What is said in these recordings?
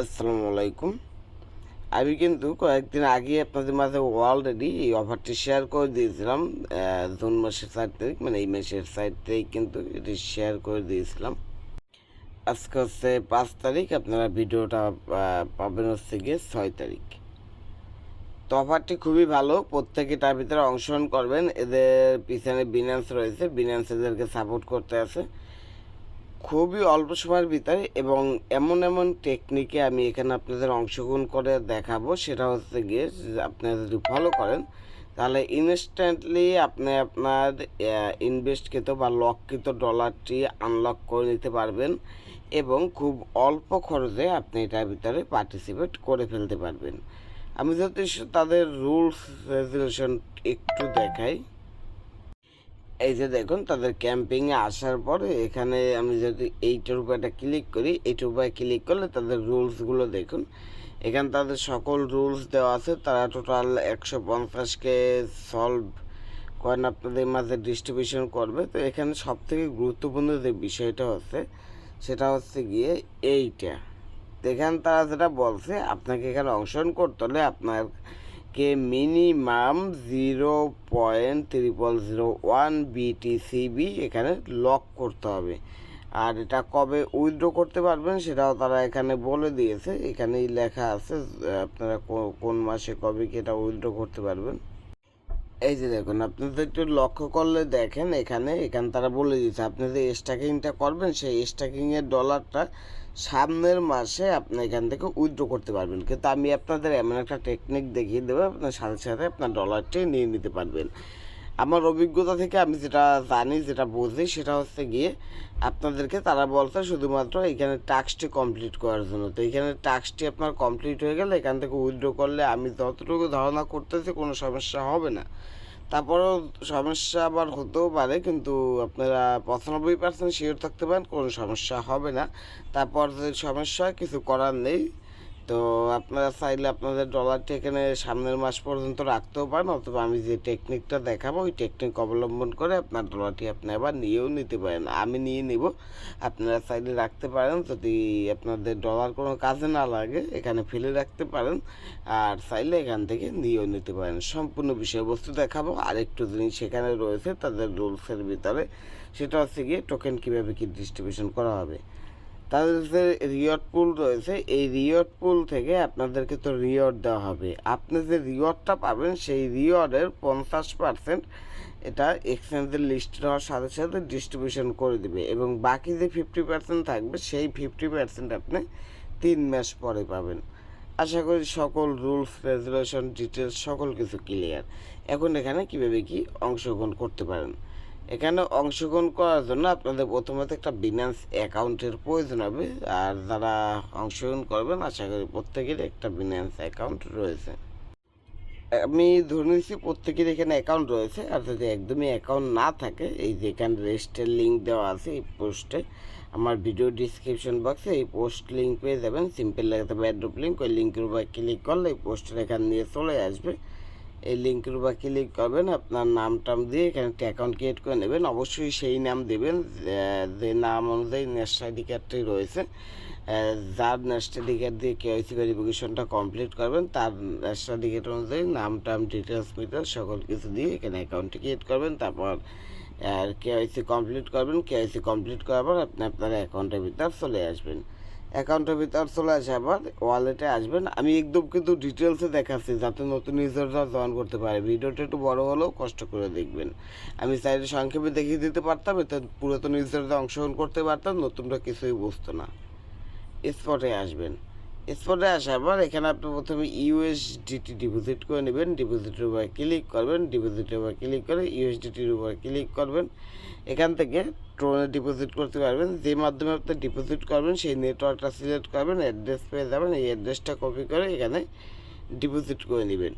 আসসালামু আলাইকুম। আমি কিন্তু কয়েকদিন আগে আপনাদের মাঝে অলরেডি এই অফারটি শেয়ার করে দিয়েছিলাম জুন মাসের সাত তারিখ মানে এই মাসের সাত তারিখ কিন্তু এটি শেয়ার করে দিয়েছিলাম। আজকে হচ্ছে পাঁচ তারিখ, আপনারা ভিডিওটা পাবেন হচ্ছে গিয়ে ছয় তারিখ। তো অফারটি খুবই ভালো, প্রত্যেকে তার ভিতরে অংশগ্রহণ করবেন। এদের পিছনে বিনান্স রয়েছে বিনান্স এদেরকে সাপোর্ট করতে আছে। খুবই অল্প সময়ের ভিতরে এবং এমন এমন টেকনিকে আমি এখানে আপনাদের অংশগ্রহণ করে দেখাবো। সেটা হচ্ছে গিয়ে আপনারা যদি ফলো করেন, তাহলে ইনস্ট্যান্টলি আপনি আপনার ইনভেস্টকৃত বা লককৃত ডলারটি আনলক করে নিতে পারবেন এবং খুব অল্প খরচে আপনি এটার ভিতরে পার্টিসিপেট করে ফেলতে পারবেন। আমি যদি তাদের রুলস রেজুলেশন একটু দেখাই। এই যে দেখুন, তাদের ক্যাম্পিংয়ে আসার পরে এখানে আমি যদি এইটার উপর একটা ক্লিক করি এইটার উপরে ক্লিক করলে তাদের রুলসগুলো দেখুন। এখানে তাদের সকল রুলস দেওয়া আছে। তারা টোটাল একশো পঞ্চাশকে সলভ কয়েন আপনাদের মাঝে ডিস্ট্রিবিউশন করবে। তো এখানে সব থেকে গুরুত্বপূর্ণ যে বিষয়টা হচ্ছে, সেটা হচ্ছে গিয়ে এইটা। এখানে তারা যেটা বলছে, আপনাকে এখানে অংশগ্রহণ করতে হলে আপনার কে minimum zero point triple zero one BTCB এখানে লক করতে হবে। আর এটা কবে উইথড্র করতে পারবেন সেটাও তারা এখানে বলে দিয়েছে। এখানেই লেখা আছে আপনারা কোন মাসে কবে কি এটা উইথড্র করতে পারবেন। এই যে দেখুন আপনাদের একটু লক্ষ্য করলে দেখেন এখানে এখানে তারা বলে দিচ্ছে আপনি যে স্টাকিংটা করবেন, সেই স্টাকিংয়ের ডলারটা সামনের মাসে আপনি এখান থেকে উইথড্র করতে পারবেন। কিন্তু আমি আপনাদের এমন একটা টেকনিক দেখিয়ে দেবো, আপনার সাথে সাথে আপনার ডলারটি নিয়ে নিতে পারবেন। আমার অভিজ্ঞতা থেকে আমি যেটা জানি, যেটা বুঝি, সেটা হচ্ছে গিয়ে আপনাদেরকে তারা বলছে শুধুমাত্র এখানে টাস্কটি কমপ্লিট করার জন্য। তো এখানে টাস্কটি আপনার কমপ্লিট হয়ে গেলে এখান থেকে উইথড্র করলে আমি যতটুকু ধারণা করতেছি কোনো সমস্যা হবে না। তারপরেও সমস্যা আবার হতেও পারে, কিন্তু আপনারা পঁচানব্বই পার্সেন্ট শিওর থাকতে পারেন, কোনো সমস্যা হবে না। তারপর যদি সমস্যা কিছু করার নেই। তো আপনারা চাইলে আপনাদের ডলারটি এখানে সামনের মাস পর্যন্ত রাখতেও পারেন, অথবা আমি যে টেকনিকটা দেখাবো, ওই টেকনিক অবলম্বন করে আপনার ডলারটি আপনি আবার নিয়েও নিতে পারেন। আমি নিয়ে নিব। আপনারা চাইলে রাখতে পারেন, যদি আপনাদের ডলার কোনো কাজে না লাগে, এখানে ফেলে রাখতে পারেন, আর চাইলে এখান থেকে নিয়েও নিতে পারেন। সম্পূর্ণ বিষয়বস্তু দেখাবো। আরেকটু জিনিস সেখানে রয়েছে, তাদের রুলসের ভিতরে। সেটা হচ্ছে গিয়ে টোকেন কীভাবে কি ডিস্ট্রিবিউশন করা হবে। তাদের যে রিওয়ার্ড পুল রয়েছে, এই রিওয়ার্ড পুল থেকে আপনাদেরকে তো রিওয়ার্ড দেওয়া হবে। আপনি যে রিওয়ার্ডটা পাবেন, সেই রিওয়ার্ডের পঞ্চাশ পার্সেন্ট এটা এক্সচেঞ্জের লিস্ট হওয়ার সাথে সাথে ডিস্ট্রিবিউশন করে দেবে এবং বাকি যে ফিফটি পার্সেন্ট থাকবে, সেই ফিফটি পার্সেন্ট আপনি তিন মাস পরে পাবেন। আশা করি সকল রুলস, রেজুলেশন ডিটেলস সকল কিছু ক্লিয়ার। এখন এখানে কীভাবে কি অংশগ্রহণ করতে পারেন? এখানে অংশগ্রহণ করার জন্য আপনাদের প্রথমত একটা বিনান্স অ্যাকাউন্টের প্রয়োজন হবে। আর যারা অংশগ্রহণ করবেন, আশা করি প্রত্যেকের একটা বিনান্স অ্যাকাউন্ট রয়েছে। আমি ধরে নিচ্ছি প্রত্যেকের এখানে অ্যাকাউন্ট রয়েছে। আর যদি একদমই অ্যাকাউন্ট না থাকে, এই যে এখানে রেজিস্টার লিঙ্ক দেওয়া আছে এই পোস্টে, আমার ভিডিও ডিসক্রিপশন বক্সে এই পোস্ট লিঙ্ক পেয়ে যাবেন। সিম্পল লাগাতে হবে অ্যাড্রপ লিঙ্ক ওই লিঙ্কের উপর ক্লিক করলে এই পোস্টের এখানে নিয়ে চলে আসবে। এই লিঙ্কের উপর ক্লিক করবেন, আপনার নাম টাম দিয়ে এখানে একটা অ্যাকাউন্ট ক্রিয়েট করে নেবেন। অবশ্যই সেই নাম দেবেন যে- নাম অনুযায়ী ন্যাশনাল কার্ডটি রয়েছে। যার ন্যাশনাল কার্ড দিয়ে কেওয়াইসি ভেরিফিকেশনটা কমপ্লিট করবেন, তার আইডি অনুযায়ী নাম, টাম ডিটেলস মিটেলস সকল কিছু দিয়ে এখানে অ্যাকাউন্টটি ক্রিয়েট করবেন, তারপর আর কেওয়াইসি কমপ্লিট করবেন। কেওয়াইসি কমপ্লিট করার পর আপনি আপনার অ্যাকাউন্টের ভিতর চলে আসবেন। অ্যাকাউন্টের ভিতর চলে আসে আবার ওয়ালেটে আসবেন আমি একদম কিন্তু ডিটেলসে দেখাচ্ছি যাতে নতুন ইউজাররা জয়েন করতে পারে। ভিডিওটা একটু বড় হলেও কষ্ট করে দেখবেন। আমি চাইলে সংক্ষেপে দেখিয়ে দিতে পারতাম, এতে পুরাতন ইউজাররা অংশগ্রহণ করতে পারতাম নতুনটা কিছুই বুঝতো না। স্পটে আসবেন। স্পটে আসার পর এখানে আপনি প্রথমে ইউএসডিটি ডিপোজিট করে নেবেন। ডিপোজিটের উপর ক্লিক করবেন। ডিপোজিটের উপর ক্লিক করে ইউএসডিটির উপর ক্লিক করবেন। এখান থেকে ট্রোনে ডিপোজিট করতে পারবেন। যে মাধ্যমে আপনি ডিপোজিট করবেন, সেই নেটওয়ার্কটা সিলেক্ট করবেন অ্যাড্রেস পেয়ে যাবেন। এই অ্যাড্রেসটা কপি করে এখানে ডিপোজিট করে নেবেন।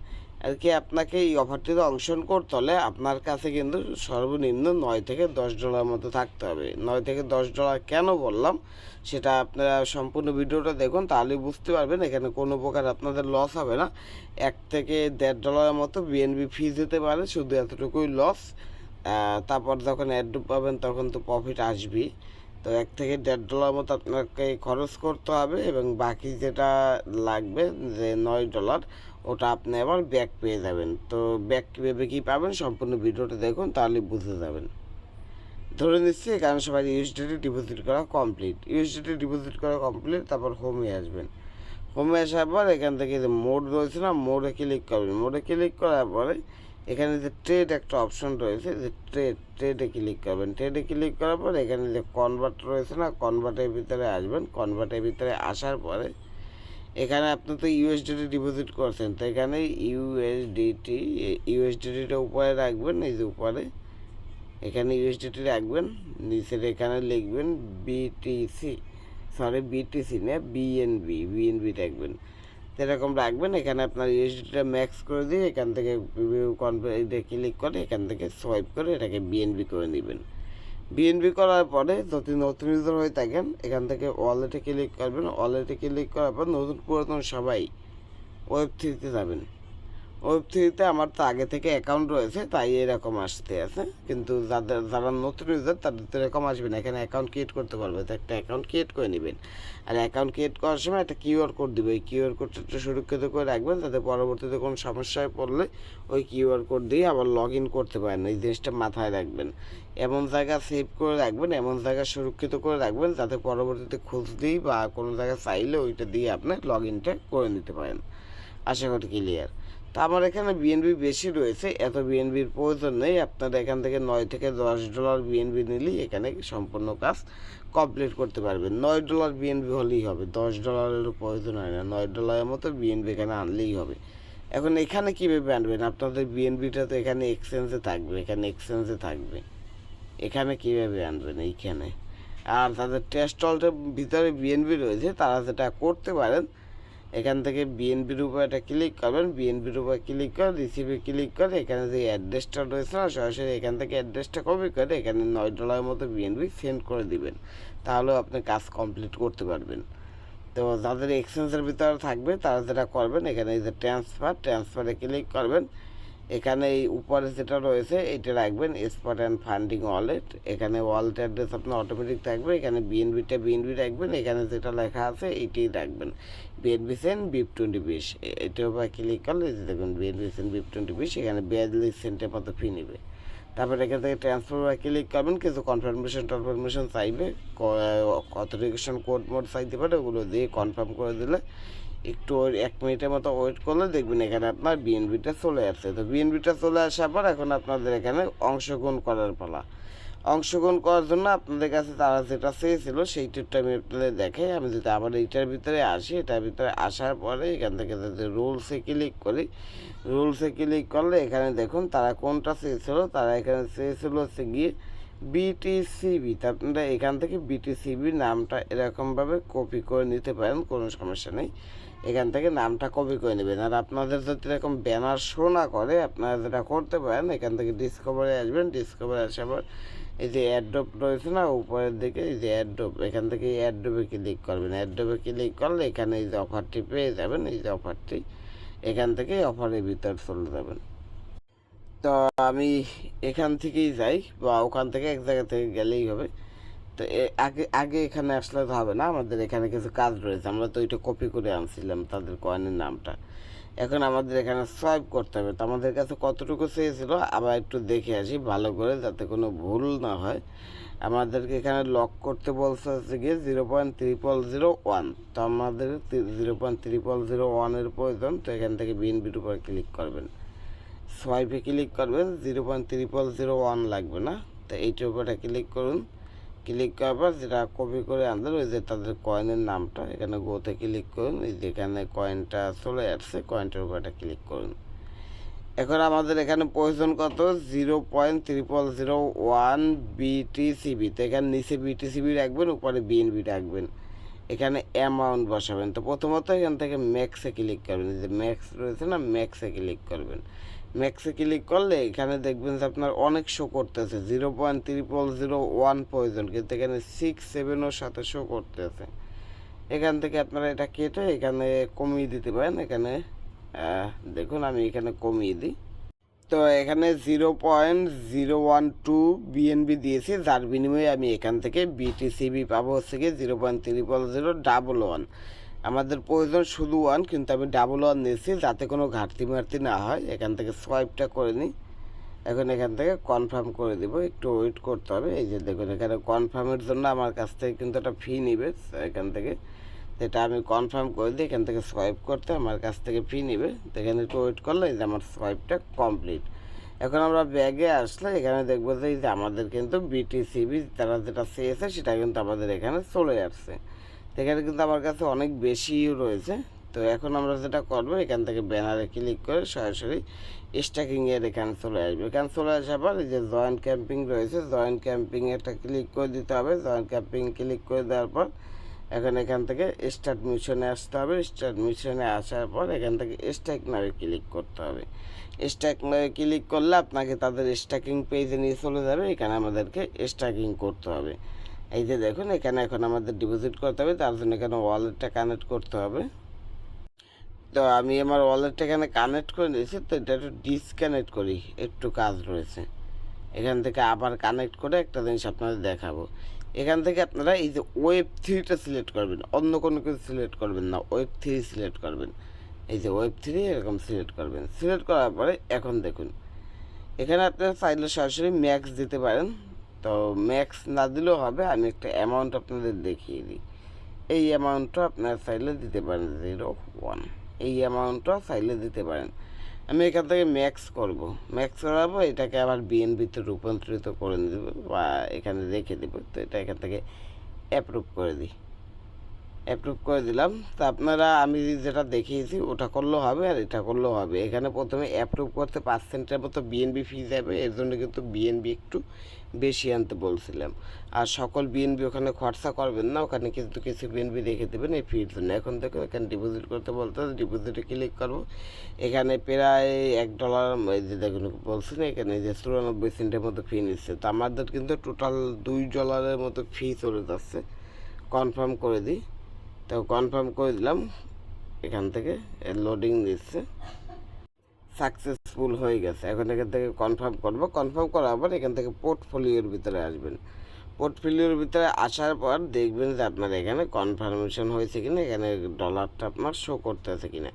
আর কি আপনাকে এই অফারটিতে অংশগ্রহণ করতে হলে আপনার কাছে কিন্তু সর্বনিম্ন নয় থেকে দশ ডলার মতো থাকতে হবে। নয় থেকে দশ ডলার কেন বললাম? সেটা আপনারা সম্পূর্ণ ভিডিওটা দেখুন, তাহলে বুঝতে পারবেন এখানে কোনো প্রকার আপনাদের লস হবে না। এক থেকে দেড় ডলারের মতো বিএনবি ফিজ দিতে পারে, শুধু এতটুকুই লস তারপর যখন অ্যাড পাবেন তখন তো প্রফিট আসবেই। তো এক থেকে দেড় ডলার মতো আপনাকে খরচ করতে হবে এবং বাকি যেটা লাগবে, যে নয় ডলার ওটা আপনি আবার ব্যাক পেয়ে যাবেন। তো ব্যাক কীভাবে কী পাবেন সম্পূর্ণ ভিডিওটা দেখুন, তাহলে বুঝে যাবেন। ধরে নিচ্ছি এখানে সবাই ইউএসডিটি ডিপোজিট করা কমপ্লিট ইউএসডিটি ডিপোজিট করা কমপ্লিট তারপর হোমে আসবেন। হোমে আসার পর এখান থেকে যে মোড রয়েছে না মোডে ক্লিক করবেন। মোডে ক্লিক করার পরে এখানে যে ট্রেড একটা অপশন রয়েছে, যে ট্রেড ট্রেডে ক্লিক করবেন। ট্রেডে ক্লিক করার পর এখানে যে কনভার্ট রয়েছে না কনভার্টের ভিতরে আসবেন। কনভার্টের ভিতরে আসার পরে এখানে আপনি তো ইউএসডিটি ডিপোজিট করছেন, তো এখানে ইউএসডিটি ইউএসডিটিটা উপরে রাখবেন, এই যে উপরে। এখানে ইউএসডিটি রাখবেন, নিচের এখানে লিখবেন বিটিসি সরি বিটিসি না বিএনবি বিএনবি রাখবেন তো এরকম রাখবেন, এখানে আপনার ইউএসডিটা ম্যাক্স করে দিয়ে এখান থেকে এটা ক্লিক করে এখান থেকে সোয়াইপ করে এটাকে বিএনবি করে নেবেন। বিএনবি করার পরে যদি নতুন ইউজার হয়ে থাকেন, এখান থেকে ওয়ালেটে ক্লিক করবেন। ওয়ালেটে ক্লিক করার পর নতুন পুরাতন সবাই ওয়েব থ্রিতে যাবেন। ওয়েব থ্রিতে আমার তো আগে থেকে অ্যাকাউন্ট রয়েছে, তাই এরকম আসতে আছে। কিন্তু যাদের, যারা নতুন ইউজার তাদের তো এরকম আসবে না। এখানে অ্যাকাউন্ট ক্রিয়েট করতে পারবে, তো একটা অ্যাকাউন্ট ক্রিয়েট করে নেবেন। আর অ্যাকাউন্ট ক্রিয়েট করার সময় একটা কিউআর কোড দিবে। ওই কিউআর কোডটা একটু সুরক্ষিত করে রাখবেন, যাতে পরবর্তীতে কোনো সমস্যায় পড়লে ওই কিউআর কোড দিয়ে আবার লগ ইন করতে পারেন। এই জিনিসটা মাথায় রাখবেন। এমন জায়গা সেভ করে রাখবেন, এমন জায়গা সুরক্ষিত করে রাখবেন, যাতে পরবর্তীতে খুঁজতেই বা কোনো জায়গায় চাইলে ওইটা দিয়ে আপনি লগ ইনটা করে নিতে পারেন। আশা করি ক্লিয়ার তা আমার এখানে বিএনবি বেশি রয়েছে, এত বিএনবির প্রয়োজন নেই। আপনারা এখান থেকে নয় থেকে দশ ডলার বিএনবি নিলেই এখানে সম্পূর্ণ কাজ কমপ্লিট করতে পারবেন। নয় ডলার বিএনবি হলেই হবে, দশ ডলারেরও প্রয়োজন হয় না। নয় ডলারের মতো বিএনবি এখানে আনলেই হবে। এখন এখানে কীভাবে আনবেন? আপনাদের বিএনবিটা তো এখানে এক্সচেঞ্জে থাকবে, এখানে এক্সচেঞ্জে থাকবে। এখানে কীভাবে আনবেন? এইখানে। আর তাদের টেস্ট হলটার ভিতরে বিএনবি রয়েছে, তারা যেটা করতে পারেন এখান থেকে বিএনপির উপর একটা ক্লিক করবেন বিএনপির উপর ক্লিক করে রিসিপে ক্লিক করে, এখানে যে অ্যাড্রেসটা রয়েছে না, সরাসরি এখান থেকে অ্যাড্রেসটা কপি করে এখানে নয় ডলারের মতো বিএনপি সেন্ড করে দিবেন। তাহলেও আপনি কাজ কমপ্লিট করতে পারবেন। তো যাদের এক্সচেঞ্জের ভিতরে থাকবে, তারা যেটা করবেন, এখানে এই যে ট্রান্সফার ট্রান্সফারে ক্লিক করবেন। এখানে এই উপরে যেটা রয়েছে, এটা রাখবেন স্পট অ্যান্ড ফান্ডিং ওয়ালেট এখানে ওয়ালেট অ্যাড্রেস আপনার অটোমেটিক থাকবে, এখানে বিএনবিটা বিএনবি রাখবেন, এখানে যেটা লেখা আছে এইটাই রাখবেন। বিএনবি সেন বিপ টোয়েন্টি বিশ এটার উপর ক্লিক করলে দেখুন বিএনবি সেন বিপ টোয়েন্টি বিশ এখানে বিয়াল্লিশ সেন্টের মতো ফি নেবে। তারপরে এখান থেকে ট্রান্সফার ক্লিক করবেন, কিছু কনফার্মেশন টনফার্মেশন চাইবে অথেন্টিকেশন কোড মোড চাইতে পারে ওগুলো দিয়ে কনফার্ম করে দিলে একটু এক মিনিটের মতো ওয়েট করলে দেখবেন এখানে আপনার বিএনবিটা চলে আসছে। তো বিএনবিটা চলে আসার পর এখন আপনাদের এখানে অংশগ্রহণ করার পালা। অংশগ্রহণ করার জন্য আপনাদের কাছে তারা যেটা চেয়েছিল, সেই টিপটা আমি আপনাদের দেখাই। আমি যদি আবার এইটার ভিতরে আসি, এটার ভিতরে আসার পরে এখান থেকে যদি রুলসে ক্লিক করি রুলসে ক্লিক করলে এখানে দেখুন তারা কোনটা চেয়েছিল? তারা এখানে চেয়েছিল হচ্ছে গিয়ে বিটিসিবি আপনারা এখান থেকে বিটিসিবি নামটা এরকমভাবে কপি করে নিতে পারেন, কোনো সমস্যা নেই। এখান থেকে নামটা কপি করে নেবেন। আর আপনাদের যদি এরকম ব্যানার শো না করে, আপনারা যেটা করতে পারেন, এখান থেকে ডিসকভারে আসবেন। ডিসকভারে আসার পর এই যে অ্যাড্রপ রয়েছে না, উপরের দিকে এই যে অ্যাড্রপ এখান থেকে এই অ্যাড্রপে ক্লিক করবেন। অ্যাড্রপে ক্লিক করলে এখানে এই যে অফারটি পেয়ে যাবেন। এই যে অফারটি এখান থেকে অফারের ভিতর চলে যাবেন। তো আমি এখান থেকেই যাই, বা ওখান থেকে এক জায়গা থেকে গেলেই হবে। তো আগে আগে এখানে আসলে তো হবে না, আমাদের এখানে কিছু কাজ রয়েছে। আমরা তো ওইটা কপি করে আনছিলাম তাদের কয়েনের নামটা। এখন আমাদের এখানে সোয়াইপ করতে হবে। তো আমাদের কাছে কতটুকু চেয়েছিল, আবার একটু দেখে আসি ভালো করে, যাতে কোনো ভুল না হয়। আমাদেরকে এখানে লক করতে বলছে হচ্ছে গিয়ে zero point triple zero one তো আমাদের জিরো পয়েন্ট ত্রিপল জিরো ওয়ানের প্রয়োজন, তো এখান থেকে বিএনবির উপর ক্লিক করবেন। সোয়াইপে ক্লিক করবেন zero point triple zero one লাগবে না। তো এইটার উপরে ক্লিক করুন। ক্লিক করার পর যেটা কপি করে আনবেন ওই যে তাদের কয়েনের নামটা, এখানে গোতে ক্লিক করুন, এই যেখানে কয়েনটা চলে আসছে কয়েনটার উপর একটা ক্লিক করুন। এখন আমাদের এখানে প্রয়োজন কত? Zero point triple zero one BTCB তো এখানে নিচে বিটিসিবি রাখবেন, উপরে বিএনবি রাখবেন। এখানে অ্যামাউন্ট বসাবেন। তো প্রথমত এখান থেকে ম্যাক্সে ক্লিক করবেন। যে ম্যাক্স রয়েছে না ম্যাক্সে ক্লিক করবেন। ম্যাক্সে ক্লিক করলে এখানে দেখবেন যে আপনার অনেক শো করতেছে। Zero point triple zero one প্রয়োজন কিন্তু এখানে সিক্স সেভেনের সাথে শো করতেছে। এখান থেকে আপনারা এটা কেটে এখানে কমিয়ে দিতে পারেন। এখানে দেখুন আমি এখানে কমিয়ে দিই। তো এখানে zero point zero one two BNB দিয়েছি। যার বিনিময়ে আমি এখান থেকে বিটিসিবি পাবো হচ্ছে গিয়ে zero point triple zero double one আমাদের প্রয়োজন শুধু ওয়ান কিন্তু আমি ডাবল ওয়ান নিয়েছি, যাতে কোনো ঘাটতি মারতি না হয়। এখান থেকে সোয়াইপটা করে নিই। এখন এখান থেকে কনফার্ম করে দিব, একটু ওয়েট করতে হবে। এই যে দেখুন, এখানে কনফার্মের জন্য আমার কাছ থেকে কিন্তু একটা ফি নিবে। এখান থেকে যেটা আমি কনফার্ম করে দিই, এখান থেকে সোয়াইপ করতে আমার কাছ থেকে ফি নিবে। এখানে একটু ওয়েট করলে এই যে আমার সোয়াইপটা কমপ্লিট এখন আমরা ব্যাগে আসলে এখানে দেখব যে এই যে আমাদের কিন্তু বিটিসিবি তারা যেটা চেয়েছে, সেটা কিন্তু আমাদের এখানে চলে আসছে। এখানে কিন্তু আমার কাছে অনেক বেশি রয়েছে। তো এখন আমরা যেটা করব, এখান থেকে ব্যানারে ক্লিক করে সরাসরি স্টাকিংয়ের এখানে চলে আসবে। এখানে চলে আসার পর এই যে জয়েন্ট ক্যাম্পিং রয়েছে জয়েন্ট ক্যাম্পিং একটা ক্লিক করে দিতে হবে। জয়েন্ট ক্যাম্পিং ক্লিক করে দেওয়ার পর এখন এখান থেকে স্টার্ট মিশনে আসতে হবে। স্টার্ট মিশনে আসার পর এখান থেকে স্ট্যাক নামে ক্লিক করতে হবে। স্ট্যাক নামে ক্লিক করলে আপনাকে তাদের স্ট্যাকিং পেজে নিয়ে চলে যাবে। এখানে আমাদেরকে স্ট্যাকিং করতে হবে। এই যে দেখুন, এখানে এখন আমাদের ডিপোজিট করতে হবে, তার জন্য এখানে ওয়ালেটটা কানেক্ট করতে হবে। তো আমি আমার ওয়ালেটটা এখানে কানেক্ট করে নিয়েছি, তো এটা একটু ডিসকানেক্ট করি, একটু কাজ রয়েছে। এখান থেকে আবার কানেক্ট করে একটা জিনিস আপনাদের দেখাবো। এখান থেকে আপনারা এই যে ওয়েব থ্রিটা সিলেক্ট করবেন, অন্য কোনো কিছু সিলেক্ট করবেন না ওয়েব থ্রি সিলেক্ট করবেন। এই যে ওয়েব থ্রি এরকম সিলেক্ট করবেন। সিলেক্ট করার পরে এখন দেখুন, এখানে আপনারা চাইলে সরাসরি ম্যাক্স দিতে পারেন। তো ম্যাক্স না দিলেও হবে, আমি একটা অ্যামাউন্ট আপনাদের দেখিয়ে দিই। এই অ্যামাউন্টটা আপনারা চাইলে দিতে পারেন জিরো ওয়ান এই অ্যামাউন্টটা চাইলে দিতে পারেন। আমি এখান থেকে ম্যাক্স করব। ম্যাক্স করাবো, এটাকে আবার বিএনপিতে রূপান্তরিত করে দেবো বা এখানে রেখে দেবো। তো এটা এখান থেকে অ্যাপ্রুভ করে দিই। অ্যাপ্রুভ করে দিলাম। তা আপনারা, আমি যেটা দেখিয়েছি, ওটা করলেও হবে আর এটা করলেও হবে। এখানে প্রথমে অ্যাপ্রুভ করতে পার্সেন্টের মতো বিএনবি ফি যাবে। এর জন্য কিন্তু বিএনবি একটু বেশি আনতে বলছিলাম। আর সকল বিএনবি ওখানে খরচা করবেন না, ওখানে কিন্তু কিছু বিএনবি রেখে দেবেন এই ফির জন্য। এখন দেখো এখানে ডিপোজিট করতে বলতে হবে ডিপোজিটে ক্লিক করব। এখানে প্রায় এক ডলার যে দেখুন বলছি না এখানে যে চুরানব্বই সেন্টের মতো ফি নিচ্ছে। তো আমাদের কিন্তু টোটাল দুই ডলারের মতো ফি চলে যাচ্ছে। কনফার্ম করে দিই। তো কনফার্ম করে দিলাম, এখান থেকে লোডিং দিচ্ছে। সাকসেসফুল হয়ে গেছে এখন এখান থেকে কনফার্ম করব কনফার্ম করার পর এখান থেকে পোর্টফোলিওর ভিতরে আসবেন পোর্টফোলিওর ভিতরে আসার পর দেখবেন যে আপনার এখানে কনফার্মেশন হয়েছে কিনা, এখানে ডলারটা আপনার শো করতে করতেছে কিনা।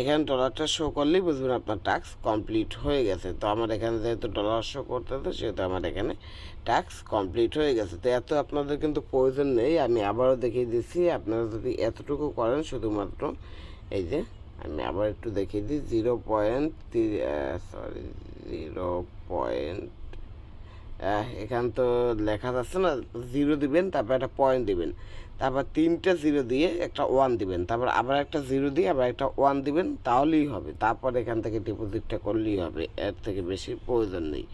এখানে ডলারটা শো করলেই বুঝবেন আপনার টাস্ক কমপ্লিট হয়ে গেছে। তো আমার এখানে যেহেতু ডলার শো করতে করতেছে, সেহেতু আমার এখানে টাস্ক কমপ্লিট হয়ে গেছে। তো এত আপনাদের কিন্তু প্রয়োজন নেই, আমি আবারও দেখিয়ে দিচ্ছি, আপনারা যদি এতটুকু করেন, শুধুমাত্র এই যে আমি আবার একটু দেখিয়ে দিই zero point sorry zero point এখান তো লেখা যাচ্ছে না জিরো দিবেন, তারপর একটা পয়েন্ট দিবেন। তারপর তিনটে জিরো দিয়ে একটা ওয়ান দিবেন। তারপর আবার একটা জিরো দিয়ে আবার একটা ওয়ান দিবেন, তাহলেই হবে। তারপর এখান থেকে ডিপোজিটটা করলেই হবে, এর থেকে বেশি প্রয়োজন নেই।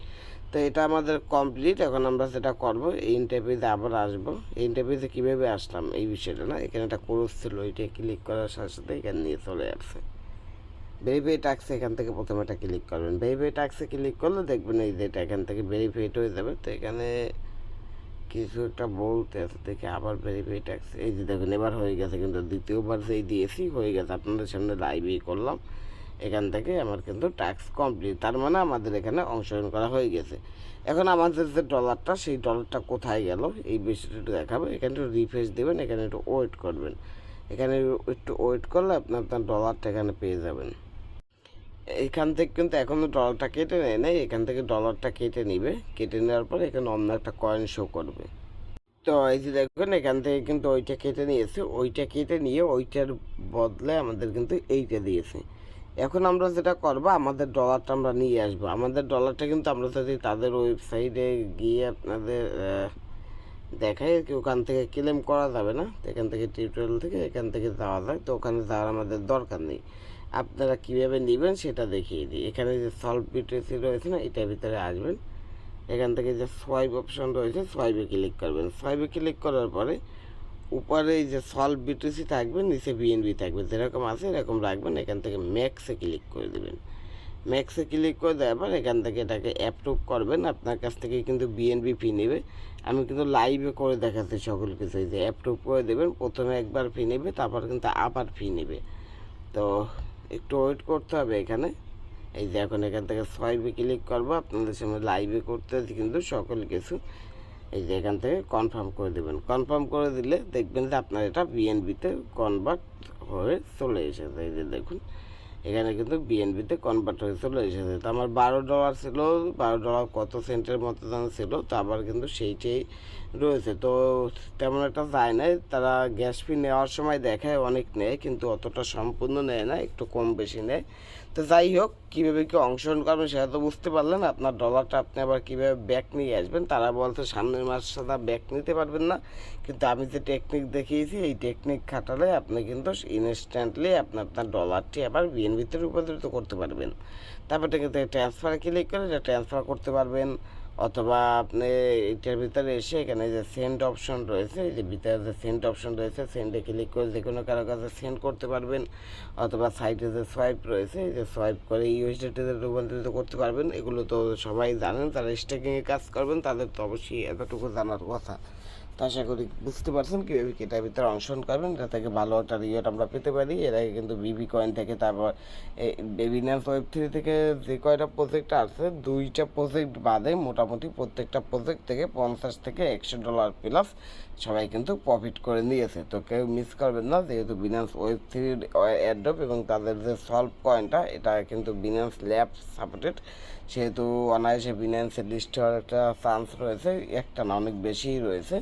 তো এটা আমাদের কমপ্লিট এখন আমরা যেটা করব, এই ইন্টারভিউতে আবার আসব। এই ইন্টারভিউতে কীভাবে আসলাম, এই বিষয়টা না, এখানে একটা কোর্স ছিল, ওইটা ক্লিক করার সাথে সাথে এখানে নিয়ে চলে আসছে। ভেরিফাই টাক্সে এখান থেকে প্রথমে এটা ক্লিক করবেন। ভেরিফাই টাক্সে ক্লিক করলে দেখবেন এই যে এটা এখান থেকে ভেরিফাইড হয়ে যাবে। তো এখানে কিছু একটা বলতে আছে, দেখে আবার ভেরিফাই ট্যাক্স এই যে দেখুন, এবার হয়ে গেছে কিন্তু দ্বিতীয়বার যেই দিয়েছি, হয়ে গেছে। আপনাদের সামনে লাইভই করলাম। এখান থেকে আমার কিন্তু ট্যাক্স কমপ্লিট তার মানে আমাদের এখানে অংশগ্রহণ করা হয়ে গেছে। এখন আমাদের যে ডলারটা সেই ডলারটা কোথায় গেল? এই বিষয়টা একটু দেখাবো। এখানে একটু রিফ্রেশ দেবেন, এখানে একটু ওয়েট করবেন। এখানে একটু ওয়েট করলে আপনি আপনার ডলারটা এখানে পেয়ে যাবেন। এখান থেকে কিন্তু এখনও ডলারটা কেটে নেয় নাই, এখান থেকে ডলারটা কেটে নিবে। কেটে নেওয়ার পর এখানে অন্য একটা কয়েন শো করবে। তো এই যে দেখবেন এখান থেকে কিন্তু ওইটা কেটে নিয়েছে। ওইটা কেটে নিয়ে ওইটার বদলে আমাদের কিন্তু এইটা দিয়েছে। এখন আমরা যেটা করব, আমাদের ডলারটা আমরা নিয়ে আসব। আমাদের ডলারটা কিন্তু আমরা যদি তাদের ওয়েবসাইটে গিয়ে আপনাদের দেখাই, কি ওখান থেকে ক্লেম করা যাবে না এখান থেকে টিউটোরিয়াল থেকে এখান থেকে যাওয়া যায়, তো ওখানে যাওয়ার আমাদের দরকার নেই। আপনারা কীভাবে নেবেন সেটা দেখিয়ে দিই। এখানে যে সলভ বিটিসি রয়েছে না, এটার ভিতরে আসবেন। এখান থেকে যে সোয়াইপ অপশন রয়েছে সোয়াইপে ক্লিক করবেন। সোয়াইপে ক্লিক করার পরে উপরে যে সলভ বিটিসি থাকবে, নিচে বিএনবি থাকবে। যেরকম আছে এরকম রাখবেন, এখান থেকে ম্যাক্সে ক্লিক করে দেবেন। ম্যাক্সে ক্লিক করে দেওয়ার পর এখান থেকে এটাকে অ্যাপ্রুভ করবেন। আপনার কাছ থেকে কিন্তু বিএনবি ফি নেবে। আমি কিন্তু লাইভে করে দেখাচ্ছি সকল কিছু যে অ্যাপ্রুভ করে দেবেন। প্রথমে একবার ফি নেবে, তারপর কিন্তু আবার ফি নেবে। তো একটু ওয়েট করতে হবে এখানে। এই যে এখন এখান থেকে সোয়াইপে ক্লিক করব, আপনাদের সামনে লাইভে করতে কিন্তু সকল কিছু এই যে এখান থেকে কনফার্ম করে দেবেন। কনফার্ম করে দিলে দেখবেন যে আপনার এটা বিএনবিতে কনভার্ট হয়ে চলে এসেছে। এই যে দেখুন এখানে কিন্তু বিএনপিতে কনভার্ট হয়ে চলে এসেছে। তো আমার বারো ডলার ছিল, বারো ডলার কত সেন্টের মতো যেন ছিল, তো আবার কিন্তু সেইটাই রয়েছে। তো তেমন একটা যায় নাই। তারা গ্যাস ফি নেওয়ার সময় দেখায় অনেক নেয়, কিন্তু অতটা সম্পূর্ণ নেয় না, একটু কম বেশি নেয়। তো যাই হোক, কীভাবে কি অংশগ্রহণ করবেন সেটা তো বুঝতে পারলেন। আপনার ডলারটা আপনি আবার কীভাবে ব্যাক নিয়ে আসবেন, তারা বলতে সামনের মাস সাদা ব্যাক নিতে পারবেন না। কিন্তু আমি যে টেকনিক দেখিয়েছি, এই টেকনিক খাটালে আপনি কিন্তু ইনস্ট্যান্টলি আপনি আপনার ডলারটি আবার বিএনবিতে রূপান্তরিত করতে পারবেন। তারপরে কিন্তু ট্রান্সফারে ক্লিক করে, এটা ট্রান্সফার করতে পারবেন। অথবা আপনি এটার ভিতরে এসে এখানে যে সেন্ড অপশন রয়েছে যে ভিতরে যে সেন্ড অপশন রয়েছে সেন্ডে ক্লিক করে যে কোনো কারও কাছে সেন্ড করতে পারবেন, অথবা সাইটে যে সোয়াইপ রয়েছে যে সোয়াইপ করে ইউএসডিতে রূপান্তরিত করতে পারবেন, এগুলো তো সবাই জানেন, তারা স্টেকিংয়ে কাজ করবেন, তাদের তো অবশ্যই এতটুকু জানার কথা। তো আশা করি বুঝতে পারছেন কীভাবে এটার ভিতরে অংশগ্রহণ করবেন, এটা থেকে ভালো একটা রিওট আমরা পেতে পারি। এর আগে কিন্তু বিবি কয়েন থেকে তারপর বেবিনাস ওয়েব থ্রি থেকে যে কয়টা প্রজেক্ট আছে, দুইটা প্রজেক্ট বাদে মোটামুটি প্রত্যেকটা প্রজেক্ট থেকে পঞ্চাশ থেকে একশো ডলার প্লাস সবাই কিন্তু প্রফিট করে নিয়েছে। তো কেউ মিস করবেন না, যেহেতু বিনান্স ওয়েব থ্রির অ্যাডপ এবং তাদের যে সলভ কয়েনটা এটা কিন্তু বিনান্স ল্যাব সাপোর্টেড সেহেতু অনায়াসে ফিনান্সে লিস্ট হওয়ার একটা চান্স রয়েছে, একটা না, অনেক বেশিই রয়েছে।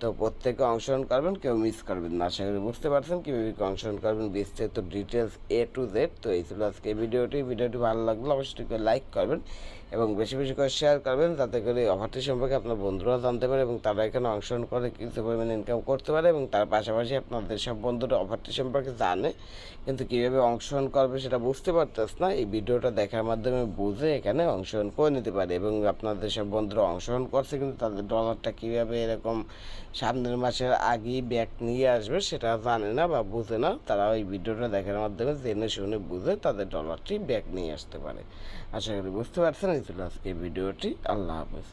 তো প্রত্যেকে অংশগ্রহণ করবেন, কেউ মিস করবেন না। আশা করি বুঝতে পারছেন কীভাবে অংশগ্রহণ করবেন, বিস্তারিত ডিটেলস এ টু জেড তো এই ছিল আজকে ভিডিওটি। ভিডিওটি ভালো লাগলে অবশ্যই লাইক করবেন। এবং বেশি বেশি করে শেয়ার করবেন যাতে করে অফারটি সম্পর্কে আপনার বন্ধুরা জানতে পারে এবং তারা এখানে অংশগ্রহণ করে কিছু পরিমাণে ইনকাম করতে পারে এবং তার পাশাপাশি আপনাদের সব বন্ধুরা অফারটি সম্পর্কে জানে। কিন্তু কীভাবে অংশগ্রহণ করবে সেটা বুঝতে পারতেছ না, এই ভিডিওটা দেখার মাধ্যমে বুঝে এখানে অংশগ্রহণ করে নিতে পারে এবং আপনাদের সব বন্ধুরা অংশগ্রহণ করছে কিন্তু তাদের ডলারটা কীভাবে এরকম সামনের মাসের আগেই ব্যাক নিয়ে আসবে সেটা জানে না বা বুঝে না। তারা ওই ভিডিওটা দেখার মাধ্যমে জেনে শুনে বুঝে তাদের ডলারটি ব্যাক নিয়ে আসতে পারে। আশা করি বুঝতে পারছেন এই ছিল আজকে ভিডিওটি। আল্লাহ হাফেজ।